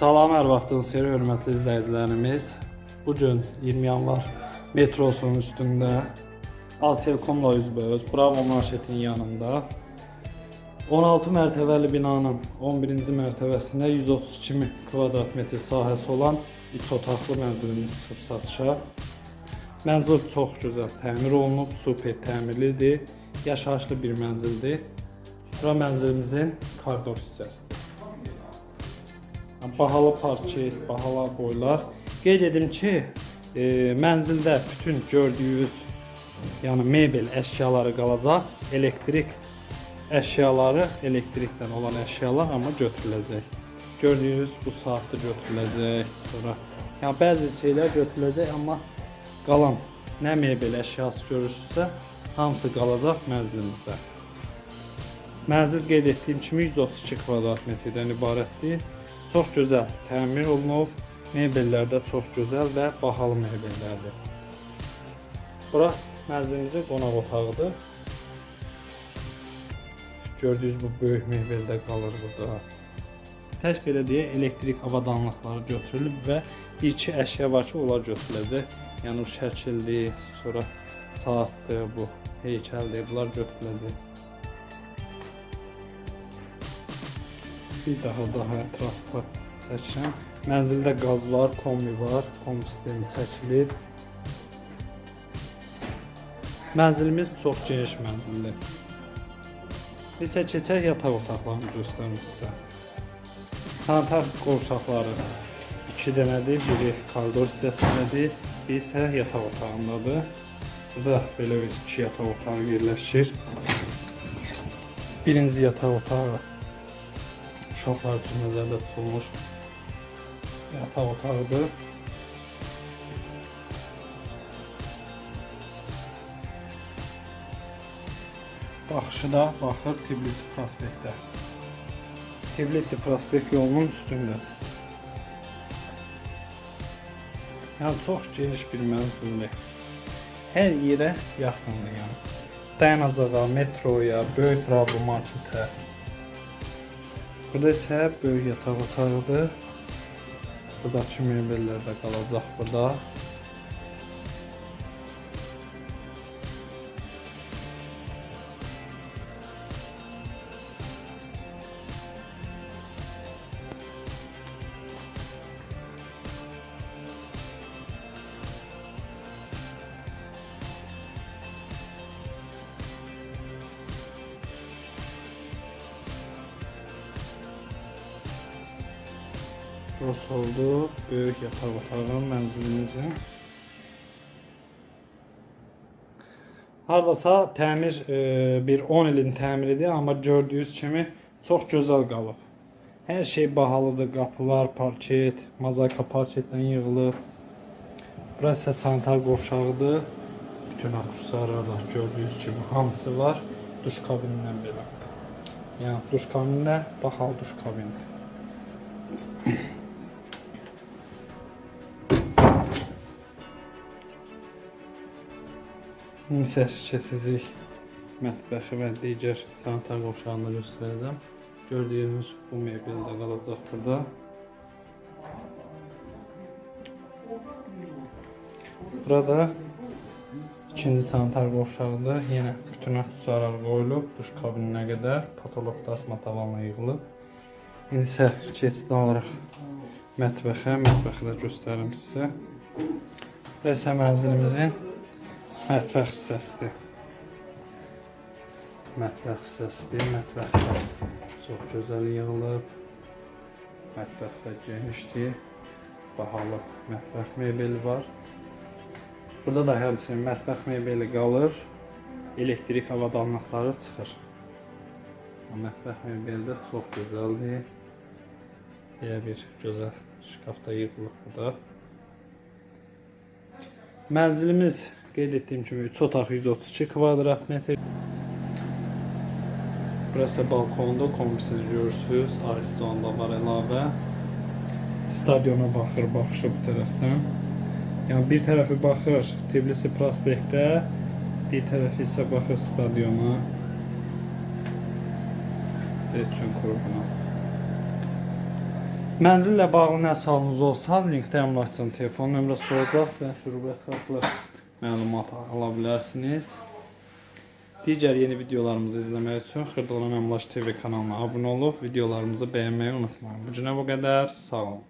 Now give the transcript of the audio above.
Salam, hər vaxtınız xeyir, hörmətli izləyicilərimiz. Bu gün 20 yanvar metrosunun üstündə Altelkomla üzbəüz Bravo Marşetin yanında 16 mərtəbəli binanın 11-ci mərtəbəsində 132 min kvadrat metr sahəsi olan 3 otaqlı mənzilimiz çıxıb satışa. Mənzil çox gözəl təmir olunub, super təmirlidir, yaşayışlı bir mənzildir. Bura mənzilimizin koridor hissəsidir. Bahalı parket, bahalı boylar. Qeyd edim ki, e, mənzildə bütün gördüyünüz yəni mebel əşyaları qalacaq. Elektrik əşyaları, elektrikdən olan əşyalar amma götürüləcək. Gördüyünüz bu saat da götürüləcək. Sonra yəni bəzi şeylər götürüləcək, amma qalan nə mebel əşyası görürsünüzsə, hamısı qalacaq mənzilimizdə. Mənzil qeyd etdiyim kimi 132 kvadrat metrdən ibarətdir. Çox gözəl təmir olunub. Mebellər də çox gözəl və bahalı mebellərdir. Bura mənzilimizin qonaq otağıdır. Gördüyünüz bu böyük mebeldə qalır burada. Tək belə deyə elektrik avadanlıqları götürülüb və bir iki əşya var ki, onlar götürüləcək. Yəni o şəkildir, sonra saatdır, bu heykəldir, bunlar götürüləcək. Bir daha daha ətraflı çəkirəm. Mənzildə qaz var, kombi var, kombi sistemi çəkilir. Mənzilimiz çox geniş mənzildir. İsə keçək yataq otaqlarını göstərim sizə. Sanitar qovşaqları 2 dənədir, biri koridor hissəsindədir, biri isə yataq otağındadır. Burada belə bir iki yataq otağı yerləşir. Birinci yataq otağı üçün nəzərdə tutulmuş yataq otağıdır. Baxışı da baxır Tbilisi prospektə. Tbilisi prospekt yolunun üstündə. Yəni çox geniş bir mənzildir. Hər yerə yaxındır yəni. Dayanacağa, metroya, böyük marketə, Burada isə böyük yataq otağıdır. Buradakı mebellər də qalacaq burada. Burası oldu. Böyük yataq otağı mənzilimizin. Hardasa təmir e, bir 10 ilin təmiridir, amma gördüyünüz kimi çox gözəl qalıb. Hər şey bahalıdır, qapılar, parket, mozaika parketdən yığılıb. Burası sanitar qovşağıdır. Bütün aksesuarlar gördüyünüz kimi hamısı var. Duş kabinindən belə. Yəni duş kabinində bahalı duş kabinidir. İndi keçəcəyik mətbəxi və digər sanitar qovşağını göstərəcəm. Gördüyünüz bu mebel də qalacaq burada. Burada ikinci sanitar qovşağıdır. Yenə bütün aksesuarlar qoyulub, duş kabininə qədər patolog dasma tavanla yığılıb. İndi isə keçid alaraq mətbəxə, mətbəxi də göstərim sizə. Burası mənzilimizin mətbəx hissəsidir. Mətbəx hissəsidir. Mətbəxdə çox gözəl yığılıb. Mətbəxdə genişdir. Bahalı mətbəx mebeli var. Burada da həmçinin mətbəx mebeli qalır. Elektrik avadanlıqları çıxır. Mətbəx mebeli də çox gözəldir. Belə bir gözəl şkafda yığılıb burada. Mənzilimiz qeyd etdiyim kimi 3 otaq 132 kvadrat metr. Burası balkonda kombisini görürsüz. Ariston da var əlavə. Stadiona baxır, baxışı bu tərəfdən. Yəni bir tərəfi baxır Tbilisi prospektə, bir tərəfi isə baxır stadiona. Üçün klubuna. Mənzillə bağlı nə sualınız olsa, linkdə əmlakçının telefon nömrəsi olacaq. Sizə şurubət haqlı məlumat ala bilərsiniz. Digər yeni videolarımızı izləmək üçün Xırdalan Əmlak TV kanalına abunə olub videolarımızı bəyənməyi unutmayın. Bu günə bu qədər. Sağ olun.